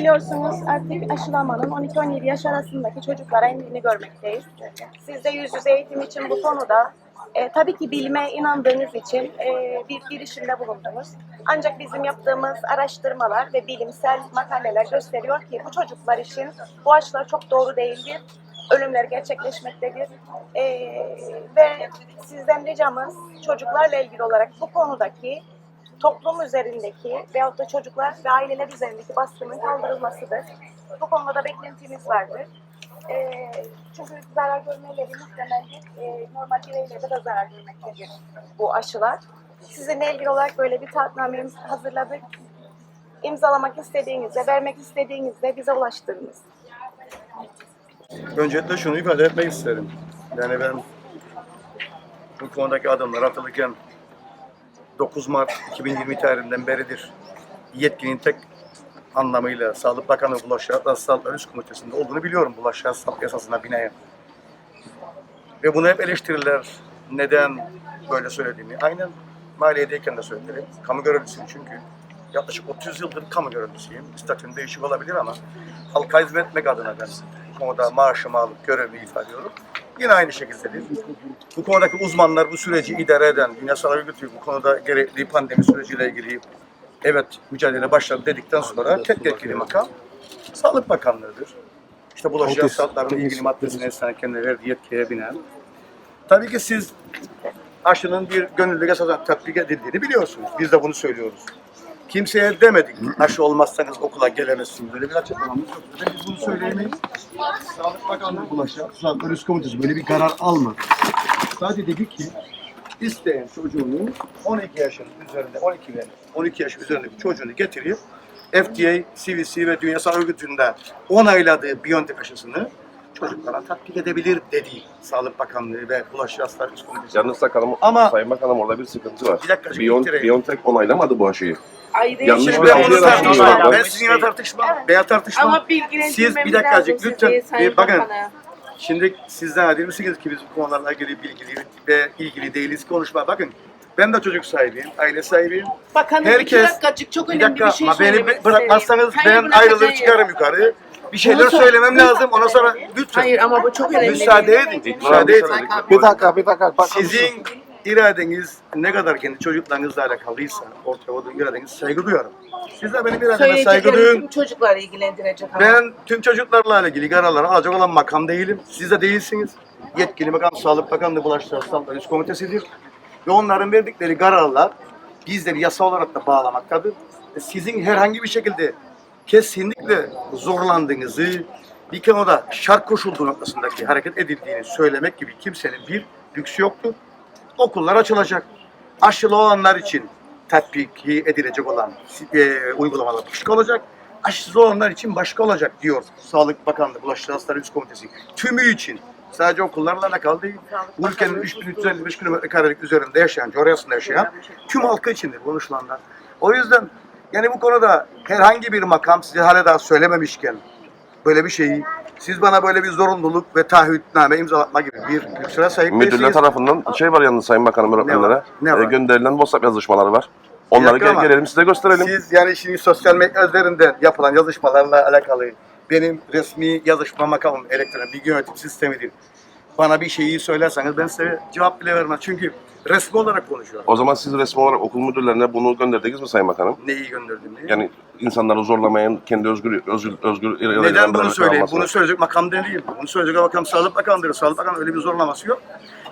Biliyorsunuz artık aşılamanın 12-17 yaş arasındaki çocuklara indiğini görmekteyiz. Siz de yüz yüze eğitim için bu konuda e, tabii ki bilime inandığınız için e, bir girişimde bulundunuz. Ancak bizim yaptığımız araştırmalar ve bilimsel makaleler gösteriyor ki bu çocuklar için bu aşılar çok doğru değildir. Ölümler gerçekleşmektedir. E, ve sizden ricamız çocuklarla ilgili olarak bu konudaki toplum üzerindeki veyahut da çocuklar ve aileler üzerindeki baskının kaldırılmasıdır. Bu konuda da beklentimiz vardır. Ee, çünkü zarar görmeleri muhtemeldir. Ee, normal bireylerde de zarar görmektedir bu aşılar. Sizinle ilgili olarak böyle bir taahhütnamemizi hazırladık. İmzalamak istediğinizde, vermek istediğinizde bize ulaştırınız. Öncelikle şunu ifade etmek isterim. Yani ben bu konudaki adımlar atılırken 9 Mart 2020 tarihinden beridir yetkinin tek anlamıyla Sağlık Bakanı Bulaşık Hastalıkları Üst Komitesi'nde olduğunu biliyorum Bulaşık Hastalık Yasası'na binaen. Ve bunu hep eleştirirler. Neden böyle söylediğimi. Aynen maliyedeyken de söyledim. Kamu görevlisiyim çünkü. Yaklaşık 30 yıldır kamu görevlisiyim. Statüm değişik olabilir ama halka hizmet etmek adına ben konuda maaşımı alıp görevimi ifade ediyorum. Yine aynı şekildedir. Bu konudaki uzmanlar bu süreci idare eden, Dünya Sağlık Örgütü bu konuda gerekli pandemi süreciyle ilgili evet mücadele başladı dedikten sonra tek yetkili makam Sağlık Bakanlığı'dır. İşte bulaşıcı hastalıkların ilgili maddesine esnen kendine verdiği yetkiye binen. Tabii ki siz aşının bir gönüllü esasen tatbik edildiğini biliyorsunuz. Biz de bunu söylüyoruz. Kimseye demedik aşı olmazsanız okula gelemezsiniz. Böyle bir açıklamamız yok. Ve Biz bunu söyleyemeyiz. Sağlık Bakanlığı Bulaşıcı Hastalıklar Üst Komitesi böyle bir karar almadı. Sadece dedi ki isteyen çocuğunu 12 yaşın üzerinde 12 ve 12 yaş üzerindeki çocuğunu getirip FDA, CDC ve Dünya Sağlık Örgütü'nde onayladığı Biontech aşısını çocuklara tatbik edebilir dedi Sağlık Bakanlığı ve Bulaşıcı Hastalıklar Üst Komitesi. Yalnız bakalım, Ama- Sayın Bakanım orada bir sıkıntı var. Bir dakika, şimdi Bion, bitireyim. Biontech onaylamadı bu aşıyı. Ayrı Yanlış bir ben bunu yaratılmış tartışmam. orada. Ben sizinle tartışmam. Veya tartışmam. Ama Siz bir dakikacık lütfen. Bir bakın. Bakanı. Şimdi sizden demişsiniz ki biz bu konularla ilgili bilgili ve ilgili değiliz konuşma. Bakın ben de çocuk sahibiyim, aile sahibiyim. Bakanım Herkes- iki dakikacık çok Bir önemli dakika bir şey ama beni söylemek bırakmazsanız ben ayrılır çıkarım yukarı. Bir şeyler Bunu sor- söylemem lazım. Ondan sonra lütfen Hayır ama bu çok önemli. müsaade edin. Müsaade edin. Bir dakika, bir dakika. Sizin iradeniz ne kadar kendi çocuklarınızla alakalıysa ortaya koyduğun iradeniz saygı duyarım. Siz de benim irademe saygı Söyleyeceklerim duyun. tüm çocukları ilgilendirecek ama. Ben tüm çocuklarla ilgili kararları alacak olan makam değilim. Siz de değilsiniz. Yetkili makam Sağlık Bakanlığı Bulaşıcı Hastalıklar Üst Komitesi'dir. Ve onların verdikleri kararlar bizleri yasa olarak da bağlamaktadır. E, Sizin herhangi bir şekilde kesinlikle zorlandığınızı, bir konuda şart koşulduğu noktasındaki hareket edildiğini söylemek gibi kimsenin bir lüksü yoktur. Okullar açılacak. Aşılı olanlar için tatbiki edilecek olan e, uygulamalar başka olacak. Aşısız olanlar için başka olacak diyor Sağlık Bakanlığı Bulaşıcı Hastalıklar Üst Komitesi. Tümü için. Sadece okullarla alakalı değil. Bu ülkenin 3355 kilometre karelik üzerinde yaşayan, coğrafyasında yaşayan tüm halkı içindir konuşulanlar. O yüzden yani bu konuda herhangi bir makam size hala daha söylememişken böyle bir şeyi siz bana böyle bir zorunluluk ve taahhütname imzalatma gibi bir lüksüne sahip Müdürler değilsiniz. tarafından şey var yalnız Sayın Bakanım öğretmenlere. Ne var? e, gönderilen WhatsApp yazışmaları var. Onları gel, ama gelelim size gösterelim. Siz yani şimdi sosyal medya üzerinden yapılan yazışmalarla alakalı benim resmi yazışma makamım elektronik bilgi yönetim sistemidir. Bana bir şeyi söylerseniz ben size cevap bile vermem. Çünkü resmi olarak konuşuyorum. O zaman siz resmi olarak okul müdürlerine bunu gönderdiniz mi Sayın Bakanım? Neyi gönderdim diye. Yani insanları zorlamayan, kendi özgür özgür özgür Neden bunu söyleyeyim? Bunu söyleyecek makam değil. Bunu söyleyecek makam Sağlık Bakanı'dır. Sağlık Bakanı öyle bir zorlaması yok.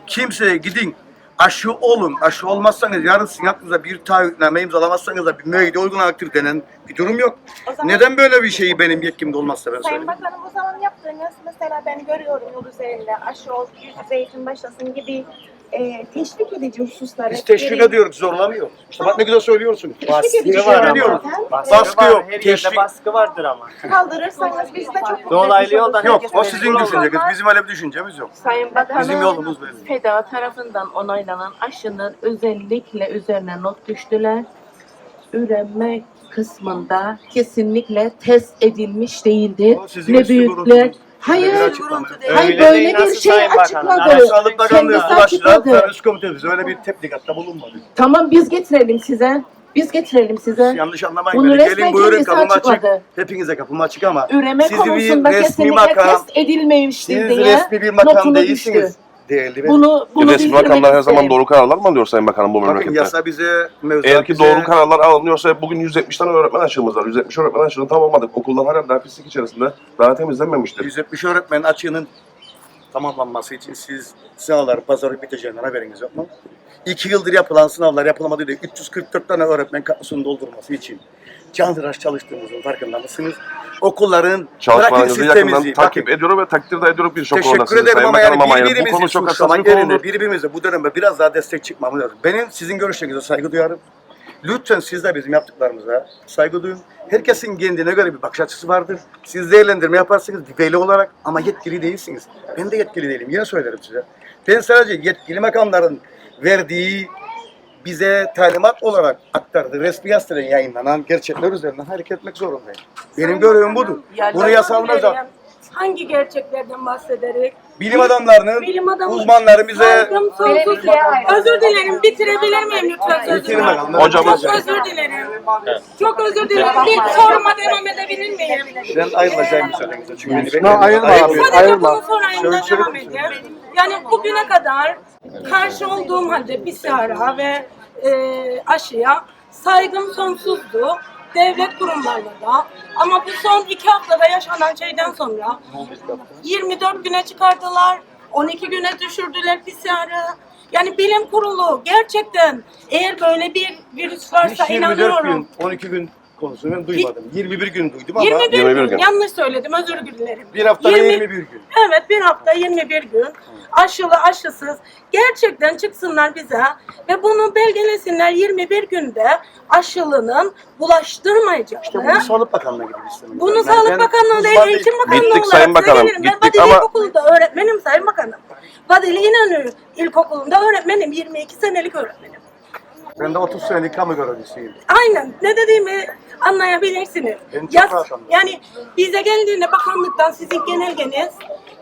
Kimseye gidin aşı olun, aşı olmazsanız yarın sizin hakkınızda bir taahhütname imzalamazsanız da bir müeyyide uygulanacaktır denen bir durum yok. O zaman- Neden böyle bir şeyi benim yetkimde olmazsa ben Sayın söyleyeyim. Bakanım o zaman yaptığınız mesela ben görüyorum yol üzerinde aşı ol, yüz yüze eğitim başlasın gibi e, teşvik edici hususları. Biz teşvik ediyoruz, zorlamıyor. İşte bak ne güzel söylüyorsun. Teşvik edici Baskı var ama. zaten. Baskı Baskı yok, Her teşvik- yerde baskı vardır ama. Kaldırırsanız biz de çok mutlu Dolaylı yoldan. Yok, herkes o sizin mecbur düşünceniz. Bizim öyle bir düşüncemiz yok. Sayın Bakanım, Bizim yolumuz belli. FEDA tarafından onaylanan aşının özellikle üzerine not düştüler. Üreme kısmında kesinlikle test edilmiş değildir. O sizin Ne üstü büyükler. gururunuz. Hayır, bir açıklama. hayır Öyle böyle değil, bir nasıl şey Sayın Bakanım? açıkladı. Bakanlığı Kendisi açıkladı. Üst Komitesi öyle bir tebligatta bulunmadı. Tamam biz getirelim size. Biz getirelim size. Yanlış anlamayın Bunu beni. resmen Gelin buyurun kendisi kapım açık. açıkladı. Hepinize kapım açık ama Üreme sizi bir konusunda resmi kesinlikle makam, test edilmemiştir siz diye resmi bir makam notunu değilsiniz. Değerli. Bunu, bunu Resmi bildirmek makamlar her zaman doğru kararlar mı alıyor Sayın Bakanım bu Bakın memlekette? yasa bize mevzuat Eğer ki bize- doğru kararlar alınıyorsa bugün 170 tane öğretmen açığımız var. 170 öğretmen açığını tamamladık. Okullar hala daha pislik içerisinde daha temizlenmemiştir. 170 öğretmen açığının tamamlanması için siz sınavlar pazarı biteceğinden haberiniz yok mu? İki yıldır yapılan sınavlar yapılamadı diye 344 tane öğretmen kapısını doldurması için canhıraş çalıştığımızın farkında mısınız? Okulların bırakın Çalışmalarınızı yakından sistemimizi, takip bakın, ediyorum ve takdir de ediyorum birçok konuda. Teşekkür Sizin ederim Sayın ama yani Bakanım ama yani bu birbirimizi konu çok hassas suçlamak bir yerine konudur. birbirimize bu dönemde biraz daha destek çıkmamız lazım. Benim sizin görüşlerinize saygı duyarım. Lütfen siz de bizim yaptıklarımıza saygı duyun. Herkesin kendine göre bir bakış açısı vardır. Siz değerlendirme yaparsınız bir veli olarak ama yetkili değilsiniz. Ben de yetkili değilim. Yine söylerim size. Ben sadece yetkili makamların verdiği bize talimat olarak aktardığı resmi gazeteden yayınlanan gerçekler üzerinden hareket etmek zorundayım. Benim görevim budur. Bunu yasal. Hangi gerçeklerden bahsederek? Bilim adamlarının, Bilim adamı- uzmanları bize Saygım sonsuz. Özür dilerim. Bitirebilir miyim lütfen Bitirin sözümü? bakalım. Hocamız- Çok özür dilerim. Çok özür dilerim. Bir soruma devam edebilir miyim? Ben ayrılacağım müsaadenizle çünkü beni bekleyin. ayrılma abi. Sadece ayrılma. bunu sorayımda Şöyle- devam edeyim. Yani bugüne kadar karşı olduğum halde PCR'a ve e, aşıya saygım sonsuzdu. Devlet kurumlarına da. Ama bu son iki haftada yaşanan şeyden sonra 24 güne çıkardılar. 12 güne düşürdüler PCR'ı. Yani bilim kurulu gerçekten eğer böyle bir virüs varsa Hiç 24 inanıyorum. gün, 12 gün konusunu ben duymadım. 21 gün duydum ama 21, 21 gün. gün. Yanlış söyledim özür dilerim. bir haftada 20 21 gün. Evet bir hafta 21 gün aşılı aşısız gerçekten çıksınlar bize ve bunu belgelesinler 21 günde aşılının bulaştırmayacağını. İşte bunu Sağlık Bakanlığı'na gidip istedim. Bunu Ben- Sağlık Bakanlığı değil, uzman Eğitim değilim. Bakanlığı Gittik olarak Sayın Bakanım. Ben gittik Vadeli ama- İlkokulu'nda öğretmenim Sayın Bakanım. Vadeli İnönü İlkokulu'nda öğretmenim, 22 senelik öğretmenim. Ben de 30 senelik kamu görevlisiyim. Aynen ne dediğimi anlayabilirsiniz. Ben çok Yas- rahat anlıyorum. yani bize geldiğinde bakanlıktan sizin genelgeniz,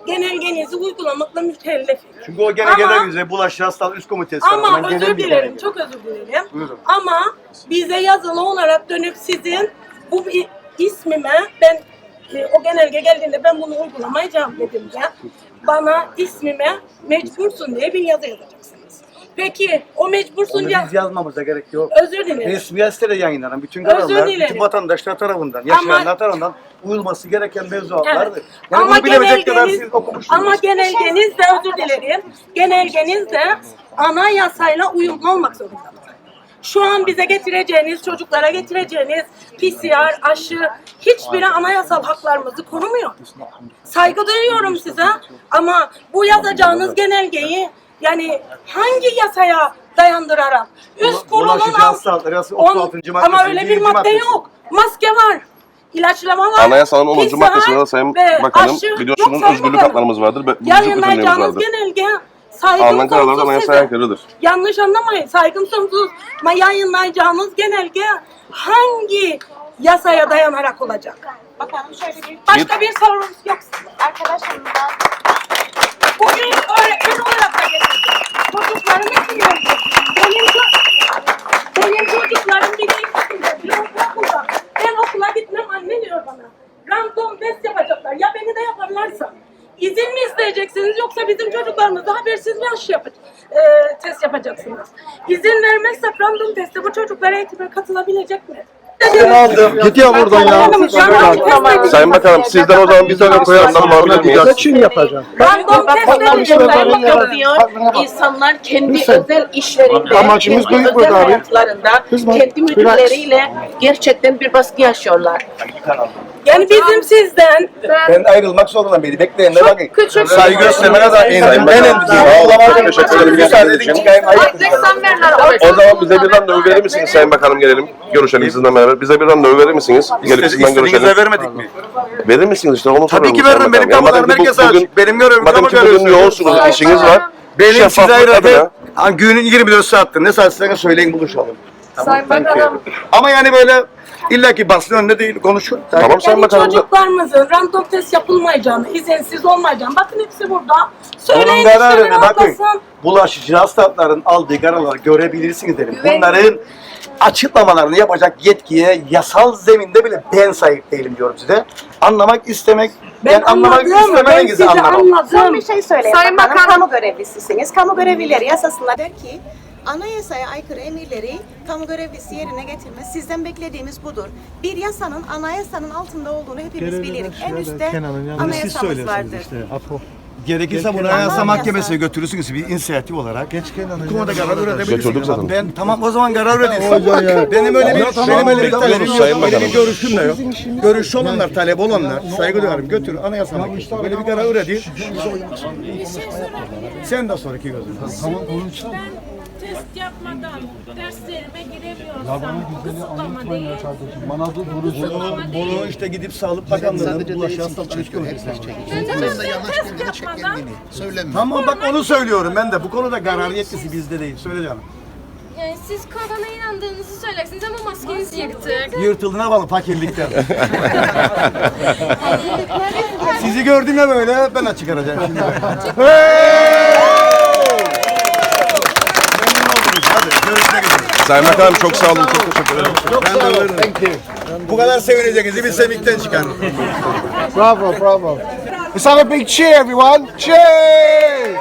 genelgenizi uygulamakla mükellef. Çünkü o gene Ama- gene bize bulaşıcı hastalık üst komitesi tarafından Ama genel özür bir dilerim, genelge. çok özür dilerim. Buyurun. Ama bize yazılı olarak dönüp sizin bu i- ismime ben e, o genelge geldiğinde ben bunu uygulamayacağım dediğimde bana ismime mecbursun diye bir yazı yazacaksınız. Peki o mecbursun Onu ya biz yazmamıza gerek yok. özür dilerim. Resmi gazetede yayınlanan bütün Özür kararlar dilerim. bütün vatandaşlar tarafından, yaşayanlar Ama- tarafından uyulması gereken mevzuatlardır. Yani ama bunu bilemeyecek kadar genelgeniz, siz okumuşsunuz. ama genelgeniz de özür dilerim. Genelgeniz de anayasayla uyumlu olmak zorunda. Şu an bize getireceğiniz, çocuklara getireceğiniz PCR, aşı hiçbiri anayasal haklarımızı korumuyor. Saygı duyuyorum size ama bu yazacağınız genelgeyi yani hangi yasaya dayandırarak üst kurulun Bulaşıcı hastalıklar yasası on- 36. maddesi. ama öyle bir madde maddesi. yok. Maske var. İlaçlama var. Anayasanın 10. PCR maddesinde de Sayın ve Bakanım aşı- biliyorsunuz Yok Sayın özgürlük Bakanım. haklarımız vardır. Bizim bütünlüğümüz Yayınlayacağınız genelge saygım Alınan kararlar da sonsuz anayasaya size. aykırıdır. Yanlış anlamayın saygım sonsuz. Ama yayınlayacağınız genelge hangi yasaya dayanarak olacak? Bakalım şöyle bir Başka bir sorunuz yok. arkadaşımla Bugün öğretmen olarak da getirdim. Çocuklarım etkiliyor. Benim, ço- benim çocuklarım bir de ikisinde, bir okulda. Ben okula gitmem anne diyor bana. Random test yapacaklar. Ya beni de yaparlarsa. İzin mi isteyeceksiniz yoksa bizim çocuklarımızla habersiz mi aşı yapacak, e, test yapacaksınız? İzin vermezsek random teste bu çocuklar eğitime katılabilecek mi? Ben aldım. Ya buradan ya. Sayın Bakanım sizden o zaman bir tane koyarsan alabilir miyiz? Kim yapacak? Random test Bakanlar edecek. şöyle şöyle böyle yapıyor. İnsanlar kendi Lütfen. özel işlerinde, Amacımız kendi büyük özel hayatlarında, kendi müdürleriyle gerçekten bir baskı yaşıyorlar. Yani bizim sizden Ben ayrılmak zorundayım. Beni bekleyin de bakın. küçük- Saygı göstermene kadar Sayın endim. Ben Bakanım, endim. sağ olun. Teşekkür ederim. Müsaade edin çıkayım. Ayıp. O zaman bize bir randevu verir misiniz Sayın Bakanım gelelim. Görüşelim sizinle beraber. Bize bir randevu verir misiniz? Gelip sizinle görüşelim. İstediğinize vermedik mi? Verir misiniz işte onu Tabii soruyorum ki Sayın veririm. Benim Bakanım. Ya kapılarım madem ki bu- herkese bugün- açık. Benim görevim Madem ki bugün görüyorsunuz. yoğunsunuz, işiniz var. Benim size Şeffaflık adına- Ha, günün 24 saattir. Ne saat size söyleyin buluşalım. Sayın Bakanım. Ama yani böyle illaki basın önünde değil konuşun. Tamam Sayın Yani Bakanım. çocuklarımızın random test yapılmayacağını, izinsiz olmayacağını. Bakın hepsi burada. Onun Söyleyin kararını işlerini bakın. Bulaşıcı hastalıkların aldığı kararları görebilirsiniz derim. Bunların açıklamalarını yapacak yetkiye yasal zeminde bile ben sahip değilim diyorum size. Anlamak istemek, yani anlamak anladım, ben istememenizi sizi anlamam. Son anladım. bir şey söyleyeyim. Sayın bakanım. Bakan- Kamu görevlisisiniz. Kamu görevlileri yasasında der ki anayasaya aykırı emirleri kamu görevlisi yerine getirmez. Sizden beklediğimiz budur. Bir yasanın anayasanın altında olduğunu hepimiz biliriz. En üstte anayasamız vardır. Gerekirse bunu Anayasa Mahkemesi'ne götürürsünüz bir inisiyatif olarak. Geç Bu konuda karar zaten. Ama Ben tamam o zaman karar üretin. Benim öyle bir benim öyle bir talebim yok. Sayın bir görüşüm de yok. Görüşü olanlar, talep olanlar saygı duyarım. Götür Anayasa Mahkemesi'ne. Böyle bir karar üretin. Sen de sonraki gözün. Ben test yapmadan derslerime giremiyorsam kısıtlama değil. Kısıtlama değil. Bunu işte gidip Sağlık Bakanlığı'nın Bulaşıcı Hastalıklar Psikolojisi. Ben test yapmadan Tamam bak onu söylüyorum ben de. Bu konuda karar yetkisi bizde değil. Söyle canım. Yani siz korona inandığınızı söylersiniz ama maskenizi yırtık. Yırtıldı ne yapalım fakirlikten. Sizi gördüm ya böyle ben açık arayacağım şimdi. Sayın Bakanım çok sağ olun. Çok teşekkür ederim. Ben de veririm. Bu kadar sevineceğinizi bir semikten çıkar. Bravo, bravo. Let's have a big cheer, everyone. Cheers!